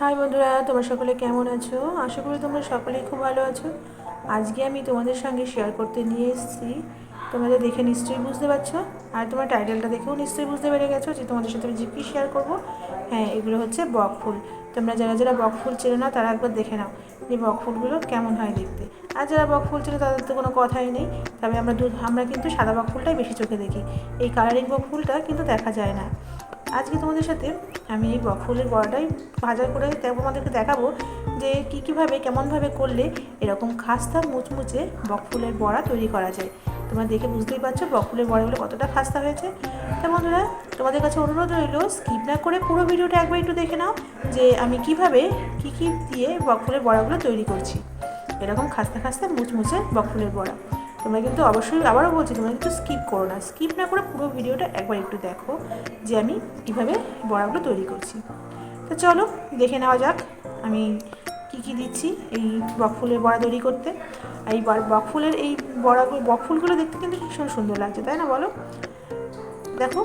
High বন্ধুরা, তোমরা সকলে কেমন আছো? আশা করি তোমরা সকলেই খুব ভালো আছো। আজকে আমি তোমাদের সঙ্গে শেয়ার করতে নিয়ে এসেছি। তোমাদের দেখে নিশ্চয়ই বুঝতে পারছ। আর তোমার টাইটেলটা দেখেও নিশ্চয়ই বুঝতে পেরে গেছো যে তোমাদের সাথে আমি কী শেয়ার করব। হ্যাঁ এগুলো হচ্ছে বক ফুল। তোমরা যারা যারা বক ফুল চেনো না, তারা একবার দেখে নাও যে বক ফুলগুলো কেমন হয় দেখতে। আর যারা বক ফুল চেনো, তাদের তো কোনো কথাই নেই। তবে আমরা আমরা কিন্তু সাদা বক ফুলটাই বেশি চোখে দেখি। এই কালারিং বক ফুলটা কিন্তু দেখা যায় না। আজকে তোমাদের সাথে আমি এই বক ফুলের বড়াটাই ভাজা করে তোমাদেরকে দেখাবো যে কী কীভাবে, কেমনভাবে করলে এরকম খাস্তা মুচমুচে বক ফুলের বড়া তৈরি করা যায়। তোমরা দেখে বুঝতেই পারছ বকফুলের বড়াগুলো কতটা খাস্তা হয়েছে। তা বন্ধুরা, তোমাদের কাছে অনুরোধ রইল স্কিপ না করে পুরো ভিডিওটা একবার একটু দেখে নাও যে আমি কীভাবে কী কী দিয়ে বকফুলের বড়াগুলো তৈরি করছি। এরকম খাস্তা খাস্তা মুচমুচে বকফুলের বড়া। তোমরা কিন্তু অবশ্যই আবারও বলছি, তোমরা কিন্তু স্কিপ করো না। স্কিপ না করে পুরো ভিডিওটা একবার একটু দেখো যে আমি কীভাবে বড়াগুলো তৈরি করছি। তো চলো, দেখে নেওয়া যাক আমি কি কি দিচ্ছি এই বকফুলের বড়া তৈরি করতে। আর এই বকফুলের এই বড়াগুলো বকফুলগুলো দেখতে কিন্তু ভীষণ সুন্দর লাগছে, তাই না বলো? দেখো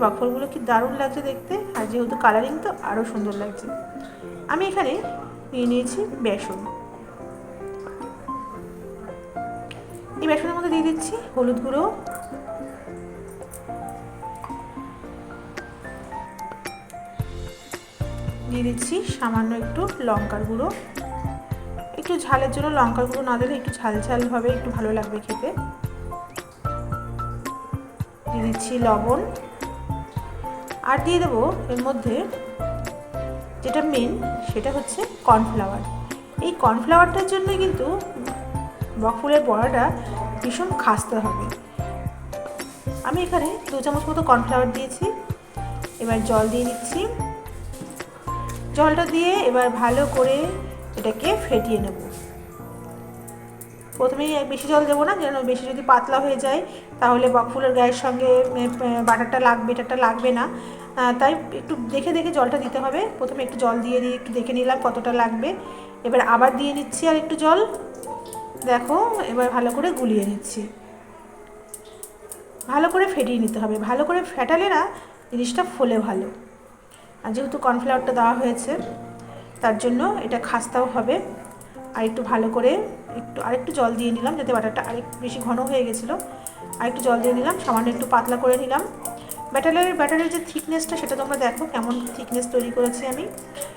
বকফুলগুলো কি দারুণ লাগছে দেখতে, আর যেহেতু কালারিং তো আরও সুন্দর লাগছে। আমি এখানে নিয়ে নিয়েছি বেসন। এই বেসনের মধ্যে দিয়ে দিচ্ছি হলুদ গুঁড়ো। দিয়ে দিচ্ছি সামান্য একটু লঙ্কার গুঁড়ো। একটু ঝালের জন্য লঙ্কার গুঁড়ো না দিলে একটু ঝাল ঝাল হবে, একটু ভালো লাগবে খেতে। দিয়ে দিচ্ছি লবণ। আর দিয়ে দেবো এর মধ্যে যেটা মেন সেটা হচ্ছে কর্নফ্লাওয়ার এই কর্নফ্লাওয়ারটার জন্য কিন্তু বকফুলের বড়াটা ভীষণ খাস্তে হবে। আমি এখানে দু চামচ মতো কর্নফ্লাওয়ার দিয়েছি। এবার জল দিয়ে দিচ্ছি। জলটা দিয়ে এবার ভালো করে এটাকে ফেটিয়ে নেব। প্রথমেই বেশি জল দেবো না, যেন বেশি যদি পাতলা হয়ে যায়, তাহলে বকফুলের গায়ের সঙ্গে বাটারটা লাগবে এটাটা লাগবে না। তাই একটু দেখে দেখে জলটা দিতে হবে। প্রথমে একটু জল দিয়ে দিয়ে একটু দেখে নিলাম কতটা লাগবে। এবার আবার দিয়ে নিচ্ছি আর একটু জল। দেখো, এবার ভালো করে গুলিয়ে নিচ্ছি। ভালো করে ফেটিয়ে নিতে হবে। ভালো করে ফেটালে না, জিনিসটা ফোলে ভালো। আর যেহেতু কর্নফ্লাওয়ারটা দেওয়া হয়েছে, তার জন্য এটা খাস্তাও হবে। আর একটু ভালো করে একটু, আরেকটু জল দিয়ে নিলাম যাতে বাটারটা আরেক বেশি ঘন হয়ে গেছিল। আরেকটু জল দিয়ে নিলাম, সামান্য একটু পাতলা করে নিলাম। ব্যাটারের ব্যাটারের যে থিকনেসটা, সেটা তোমরা দেখো কেমন থিকনেস তৈরি করেছি আমি।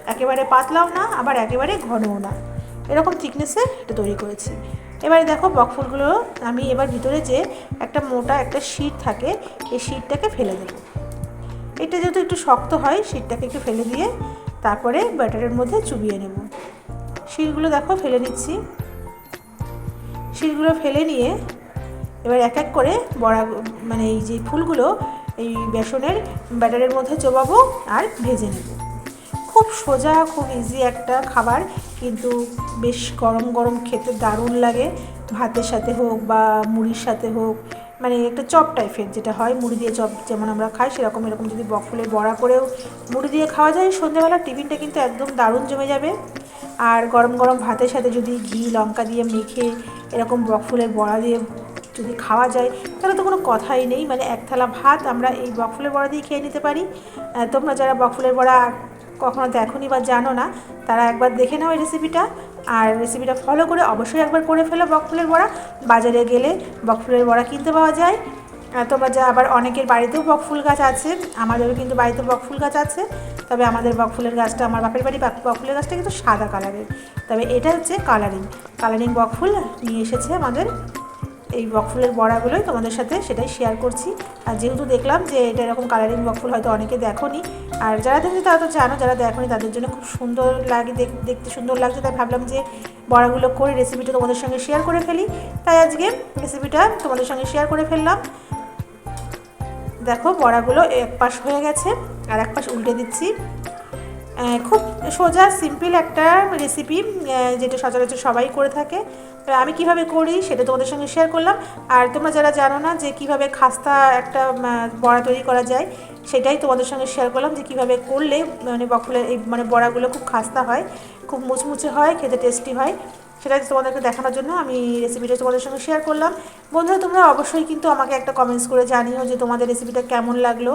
একেবারে পাতলাও না, আবার একেবারে ঘনও না। এরকম থিকনেসে এটা তৈরি করেছি। এবারে দেখো বকফুলগুলো আমি এবার ভিতরে যে একটা মোটা একটা শিট থাকে, এই শিটটাকে ফেলে দেবো। এটা যেহেতু একটু শক্ত হয় শিটটাকে একটু ফেলে দিয়ে তারপরে ব্যাটারের মধ্যে চুবিয়ে নেব। শিরগুলো দেখো ফেলে নিচ্ছি। শিরগুলো ফেলে নিয়ে এবার এক এক করে বড়া মানে এই যে ফুলগুলো, এই বেসনের ব্যাটারের মধ্যে চোবাবো আর ভেজে নেব। খুব সোজা, খুব ইজি একটা খাবার কিন্তু বেশ গরম গরম খেতে দারুণ লাগে। ভাতের সাথে হোক বা মুড়ির সাথে হোক মানে একটা চপ টাইপের যেটা হয়, মুড়ি দিয়ে চপ যেমন আমরা খাই, সেরকম এরকম যদি বকফুলের বড়া করেও মুড়ি দিয়ে খাওয়া যায় সন্ধ্যেবেলা টিফিনটা কিন্তু একদম দারুণ জমে যাবে। আর গরম গরম ভাতের সাথে যদি ঘি, লঙ্কা দিয়ে মেখে এরকম বকফুলের বড়া দিয়ে যদি খাওয়া যায়, তাহলে তো কোনো কথাই নেই। মানে এক থালা ভাত আমরা এই বকফুলের বড়া দিয়ে খেয়ে নিতে পারি। তোমরা যারা বকফুলের বড়া কখনো দেখোনি বা জানো না, তারা একবার দেখে নাও এই রেসিপিটা আর রেসিপিটা ফলো করে অবশ্যই একবার করে ফেলো বকফুলের বড়া। বাজারে গেলে বকফুলের বড়া কিনতে পাওয়া যায়। তোমরা যা আবার অনেকের বাড়িতেও বকফুল গাছ আছে, আমাদেরও কিন্তু বাড়িতে বকফুল গাছ আছে। তবে আমাদের বকফুলের গাছটা, আমার বাপের বাড়ি বকফুলের গাছটা কিন্তু সাদা কালারের তবে এটা হচ্ছে কালারিং কালারিং বকফুল নিয়ে এসেছে আমাদের এই বকফুলের বড়াগুলোই তোমাদের সাথে সেটাই শেয়ার করছি। আর যেহেতু দেখলাম যে এটা এরকম কালারিং বকফুল হয়তো অনেকে দেখোনি, আর যারা দেখছি তারা তো জানো, যারা দেখোনি তাদের জন্য খুব সুন্দর লাগে দেখতে সুন্দর লাগছে। তাই ভাবলাম যে বড়াগুলো করে রেসিপিটা তোমাদের সঙ্গে শেয়ার করে ফেলি। তাই আজকে রেসিপিটা তোমাদের সঙ্গে শেয়ার করে ফেললাম। দেখো, বড়াগুলো এক পাশ হয়ে গেছে, আর এক পাশ উল্টে দিচ্ছি। খুব সোজা সিম্পল একটা রেসিপি যেটা সচরাচর সবাই করে থাকে। আমি কীভাবে করি সেটা তোমাদের সঙ্গে শেয়ার করলাম। আর তোমরা যারা জানো না যে কীভাবে খাস্তা একটা বড়া তৈরি করা যায়, সেটাই তোমাদের সঙ্গে শেয়ার করলাম যে কীভাবে করলে মানে বকফুলের এই মানে বড়াগুলো খুব খাস্তা হয়, খুব মুচমুচে হয়, খেতে টেস্টি হয়। সেটাই তোমাদেরকে দেখানোর জন্য আমি রেসিপিটা তোমাদের সঙ্গে শেয়ার করলাম। বন্ধুরা, তোমরা অবশ্যই কিন্তু আমাকে একটা কমেন্টস করে জানিও যে তোমাদের রেসিপিটা কেমন লাগল।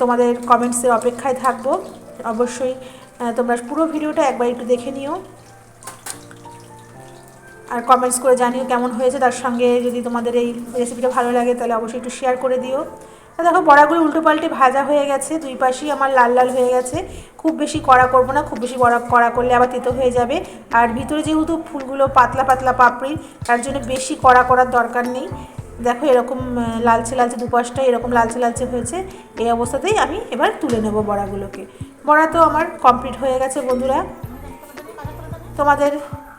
তোমাদের কমেন্টসের অপেক্ষায় থাকব। অবশ্যই। তোমরা পুরো ভিডিওটা একবার একটু দেখে নিও। আর কমেন্টস করে জানিও কেমন হয়েছে। তার সঙ্গে যদি তোমাদের এই রেসিপিটা ভালো লাগে, তাহলে অবশ্যই একটু শেয়ার করে দিও। দেখো, বড়াগুলো উল্টো পাল্টে ভাজা হয়ে গেছে। দুই পাশেই আমার লাল লাল হয়ে গেছে। খুব বেশি কড়া করব না, খুব বেশি বড়া কড়া করলে আবার তেতো হয়ে যাবে। আর ভিতরে যেহেতু ফুলগুলো পাতলা পাতলা পাপড়ি তার জন্য বেশি কড়া করার দরকার নেই। দেখো, এরকম লালচে লালচে দুপাশটা এরকম লালচে লালচে হয়েছে। এই অবস্থাতেই আমি এবার তুলে নেব বড়াগুলোকে। বড়া তো আমার কমপ্লিট হয়ে গেছে, বন্ধুরা। তোমাদের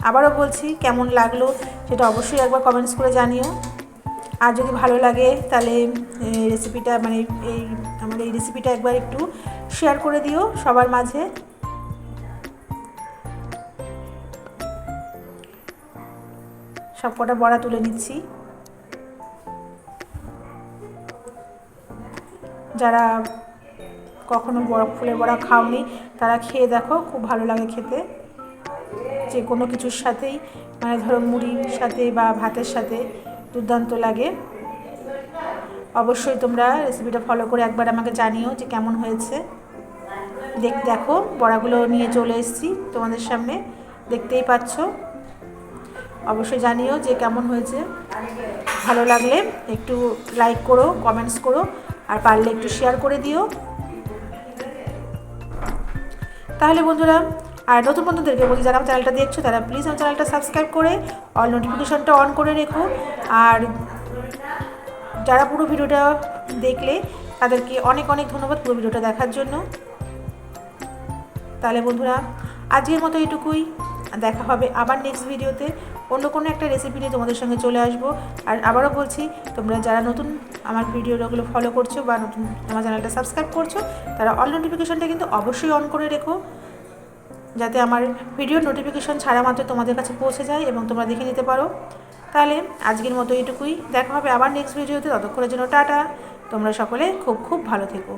আবারও বলছি কেমন লাগল সেটা অবশ্যই একবার কমেন্টস করে জানিও। আর যদি ভালো লাগে তাহলে রেসিপিটা মানে এই, আমার এই রেসিপিটা একবার একটু শেয়ার করে দিও সবার মাঝে। সব কটা বড়া তুলে নিচ্ছি। যারা কখনো বড় ফুলের বড়া খাওনি। তারা খেয়ে দেখো, খুব ভালো লাগে খেতে। যে কোনো কিছুর সাথেই মানে ধরো মুড়ির সাথে বা ভাতের সাথে দুর্দান্ত লাগে। অবশ্যই তোমরা রেসিপিটা ফলো করে একবার আমাকে জানিও যে কেমন হয়েছে। দেখ, দেখো, বড়াগুলো নিয়ে চলে এসেছি তোমাদের সামনে। দেখতেই পাচ্ছ। অবশ্যই জানিও যে কেমন হয়েছে। ভালো লাগলে একটু লাইক করো কমেন্টস করো, আর পারলে একটু শেয়ার করে দিও। তাহলে বন্ধুরা, আর নতুন বন্ধুদেরকে বলি, যারা চ্যানেলটা দেখছ, তারা প্লিজ আমার চ্যানেলটা সাবস্ক্রাইব করে অল নোটিফিকেশানটা অন করে রেখো। আর যারা পুরো ভিডিওটা দেখলে, তাদেরকে অনেক অনেক ধন্যবাদ পুরো ভিডিওটা দেখার জন্য। তাহলে বন্ধুরা, আজকের মতো এটুকুই। দেখা হবে আবার নেক্সট ভিডিওতে অন্য কোনো একটা রেসিপি নিয়ে তোমাদের সঙ্গে চলে আসব। আর আবারও বলছি, তোমরা যারা নতুন আমার ভিডিওগুলো ফলো করছ বা নতুন আমার চ্যানেলটা সাবস্ক্রাইব করছ, তারা অল নোটিফিকেশনটা কিন্তু অবশ্যই অন করে রেখো। যাতে আমার ভিডিওর নোটিফিকেশন ছাড়া মাত্র তোমাদের কাছে পৌঁছে যায় এবং তোমরা দেখে নিতে পারো। তাহলে আজকের মতো এটুকুই দেখা হবে আবার নেক্সট ভিডিওতে ততক্ষণের জন্য টাটা। তোমরা সকলে খুব খুব ভালো থেকো।